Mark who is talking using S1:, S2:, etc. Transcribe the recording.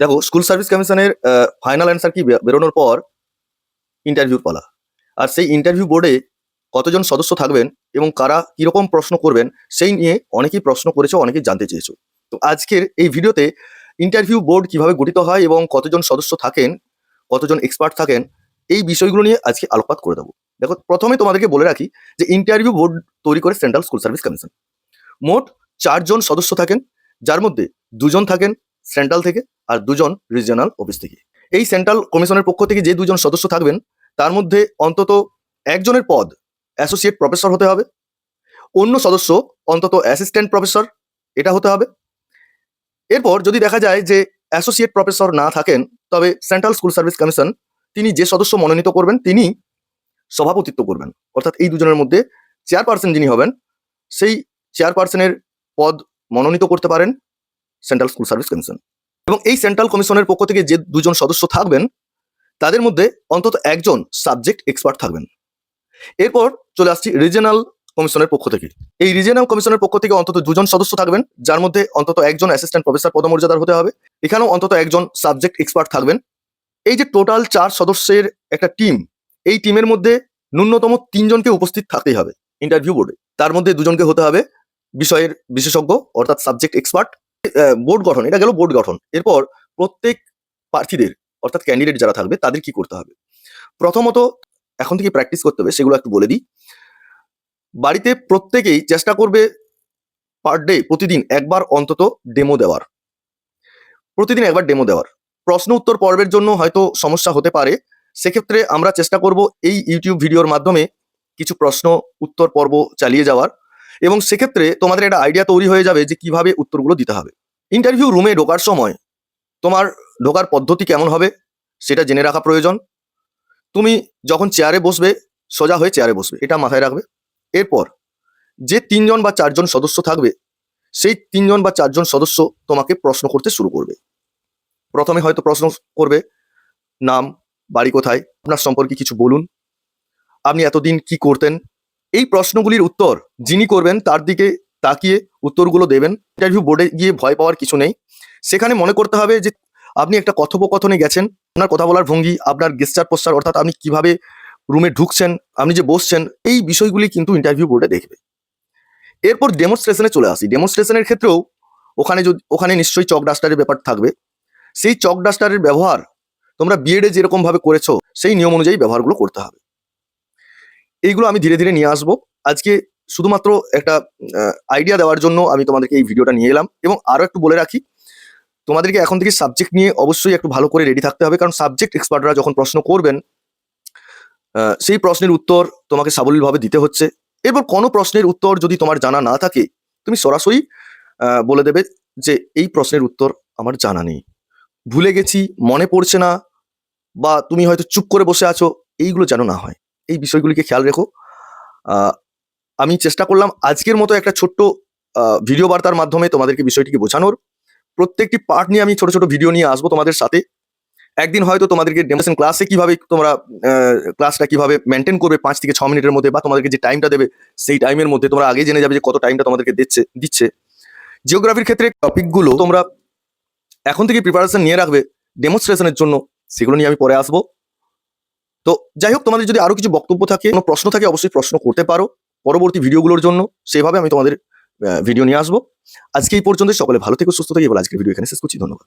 S1: দেখো school service কমিশনের final answer কি বেরোনোর পর ইন্টারভিউর পালা। আর সেই ইন্টারভিউ বোর্ডে কতজন সদস্য থাকবেন এবং কারা কীরকম প্রশ্ন করবেন, সেই নিয়ে অনেকেই প্রশ্ন করেছ, অনেকেই জানতে চেয়েছো। তো আজকের এই ভিডিওতে ইন্টারভিউ বোর্ড কীভাবে গঠিত হয় এবং কতজন সদস্য থাকেন, কতজন এক্সপার্ট থাকেন, এই বিষয়গুলো নিয়ে আজকে আলোকপাত করে দেবো। দেখো, প্রথমে তোমাদেরকে বলে রাখি যে ইন্টারভিউ বোর্ড তৈরি করে সেন্ট্রাল স্কুল সার্ভিস কমিশন মোট চারজন সদস্য থাকেন, যার মধ্যে দুজন থাকেন সেন্ট্রাল থেকে আর দুজন রিজিয়নাল অফিস থেকে। এই সেন্ট্রাল কমিশনের পক্ষ থেকে যে দুজন সদস্য থাকবেন, তার মধ্যে অন্তত একজনের পদ অ্যাসোসিয়েট প্রফেসর হতে হবে। অন্য সদস্য অন্তত অ্যাসিস্ট্যান্ট প্রফেসর এটা হতে হবে। এরপর যদি দেখা যায় যে অ্যাসোসিয়েট প্রফেসর না থাকেন, তবে সেন্ট্রাল স্কুল সার্ভিস কমিশন তিনি যে সদস্য মনোনীত করবেন, তিনি সভাপতিত্ব করবেন। অর্থাৎ এই দুজনের মধ্যে চেয়ারপারসন যিনি হবেন, সেই চেয়ারপারসনের পদ মনোনীত করতে পারেন। সেন্ট্রাল স্কুল সার্ভিস কমিশন এবং এই সেন্ট্রাল কমিশনের পক্ষ থেকে যে দুজন সদস্য থাকবেন, তাদের মধ্যে অন্তত একজন সাবজেক্ট এক্সপার্ট থাকবেন। এরপর চলে আসছি রিজিয়নাল কমিশনের পক্ষ থেকে। এই রিজিয়নাল কমিশনের পক্ষ থেকে অন্তত দুজন সদস্য থাকবেন, যার মধ্যে অন্তত একজন অ্যাসিস্ট্যান্ট প্রফেসর পদমর্যাদার হতে হবে। এখানেও অন্তত একজন সাবজেক্ট এক্সপার্ট থাকবেন। এই যে টোটাল চার সদস্যের একটা টিম এই টিমের মধ্যে ন্যূনতম তিনজনকে উপস্থিত থাকতেই হবে ইন্টারভিউ বোর্ডে তার মধ্যে দুজনকে হতে হবে বিষয়ের বিশেষজ্ঞ, অর্থাৎ সাবজেক্ট এক্সপার্ট বোর্ড গঠন, এটা গেল বোর্ড গঠন। এরপর প্রত্যেক প্রার্থীদের, অর্থাৎ ক্যান্ডিডেট যারা থাকবে, তাদের কি করতে হবে? প্রথমত এখন থেকে প্র্যাকটিস করতে হবে, সেগুলো একটু বলে দিই। বাড়িতে প্রত্যেকেই চেষ্টা করবে পার ডে প্রতিদিন একবার অন্তত ডেমো দেওয়ার। প্রতিদিন একবার ডেমো দেওয়ার। প্রশ্ন উত্তর পর্বের জন্য হয়তো সমস্যা হতে পারে। সেক্ষেত্রে আমরা চেষ্টা করব এই ইউটিউব ভিডিওর মাধ্যমে কিছু প্রশ্ন উত্তর পর্ব চালিয়ে যাওয়ার। এবং সেক্ষেত্রে তোমাদের একটা আইডিয়া তৈরি হয়ে যাবে যে কীভাবে উত্তরগুলো দিতে হবে। ইন্টারভিউ রুমে ঢোকার সময় তোমার ঢোকার পদ্ধতি কেমন হবে সেটা জেনে রাখা প্রয়োজন। তুমি যখন চেয়ারে বসবে, সোজা হয়ে চেয়ারে বসবে, এটা মাথায় রাখবে। এরপর যে তিনজন বা চারজন সদস্য থাকবে, সেই তিনজন বা চারজন সদস্য তোমাকে প্রশ্ন করতে শুরু করবে। প্রথমে হয়তো প্রশ্ন করবে, নাম, বাড়ি কোথায়? আপনার সম্পর্কে কিছু বলুন। আপনি এতদিন কি করতেন? এই প্রশ্নগুলির উত্তর যিনি করবেন তার দিকে তাকিয়ে উত্তরগুলো দেবেন। ইন্টারভিউ বোর্ডে গিয়ে ভয় পাওয়ার কিছু নেই। সেখানে মনে করতে হবে যে আপনি একটা কথোপকথনে গেছেন, আপনার কথা বলার ভঙ্গি, আপনার গেস্টার পোস্টার অর্থাৎ আপনি কীভাবে রুমে ঢুকছেন, আপনি যে বসছেন, এই বিষয়গুলি কিন্তু ইন্টারভিউ বোর্ডে দেখবে। এরপর ডেমনস্ট্রেশনে চলে আসি। ডেমনস্ট্রেশনের ক্ষেত্রেও ওখানে যদি, ওখানে নিশ্চয়ই চক ডাস্টারের ব্যাপার থাকবে। সেই চক ডাস্টারের ব্যবহার তোমরা বিএডে যেরকমভাবে করেছ, সেই নিয়ম অনুযায়ী ব্যবহারগুলো করতে হবে। এইগুলো আমি ধীরে ধীরে নিয়ে আসব। আজকে শুধুমাত্র একটা আইডিয়া দেওয়ার জন্য আমি তোমাদেরকে এই ভিডিওটা নিয়ে এলাম। এবং আরও একটু বলে রাখি, তোমাদেরকে এখন থেকে সাবজেক্ট নিয়ে অবশ্যই একটু ভালো করে রেডি থাকতে হবে। কারণ সাবজেক্ট এক্সপার্টরা যখন প্রশ্ন করবেন সেই প্রশ্নের উত্তর তোমাকে সাবলীলভাবে দিতে হচ্ছে। এরপর কোনো প্রশ্নের উত্তর যদি তোমার জানা না থাকে, তুমি সরাসরি বলে দেবে যে এই প্রশ্নের উত্তর আমার জানা নেই। ভুলে গেছি, মনে পড়ছে না, বা তুমি হয়তো চুপ করে বসে আছো, এইগুলো যেন না হয়। এই বিষয়গুলিকে খেয়াল রেখো। আমি চেষ্টা করলাম আজকের মতো একটা ছোট্ট ভিডিও বার্তার মাধ্যমে তোমাদেরকে বিষয়টিকে বোঝানোর। প্রত্যেকটি পার্ট নিয়ে আমি ছোট ছোট ভিডিও নিয়ে আসব তোমাদের সাথে। একদিন হয়তো তোমাদেরকে ডেমোশন ক্লাসে কীভাবে তোমরা ক্লাসটা কীভাবে মেনটেন করবে পাঁচ থেকে ছ মিনিটের মধ্যে বা তোমাদেরকে যে টাইমটা দেবে সেই টাইমের মধ্যে তোমরা আগে জেনে যাবে যে কত টাইমটা তোমাদেরকে দিচ্ছে দিচ্ছে। জিওগ্রাফির ক্ষেত্রে টপিকগুলো তোমরা এখন থেকে প্রিপারেশন নিয়ে রাখবে ডেমনস্ট্রেশনের জন্য। সেগুলো নিয়ে আমি পরে আসব। তো যাই হোক তোমাদের যদি আরও কিছু বক্তব্য থাকে, কোনো প্রশ্ন থাকে, অবশ্যই প্রশ্ন করতে পারো পরবর্তী ভিডিওগুলোর জন্য। সেভাবে আমি তোমাদের ভিডিও নিয়ে আসব। আজকে এই পর্যন্ত সকলে ভালো থেকে, সুস্থ থেকে। এবার আজকের ভিডিও এখানে শেষ করছি। ধন্যবাদ।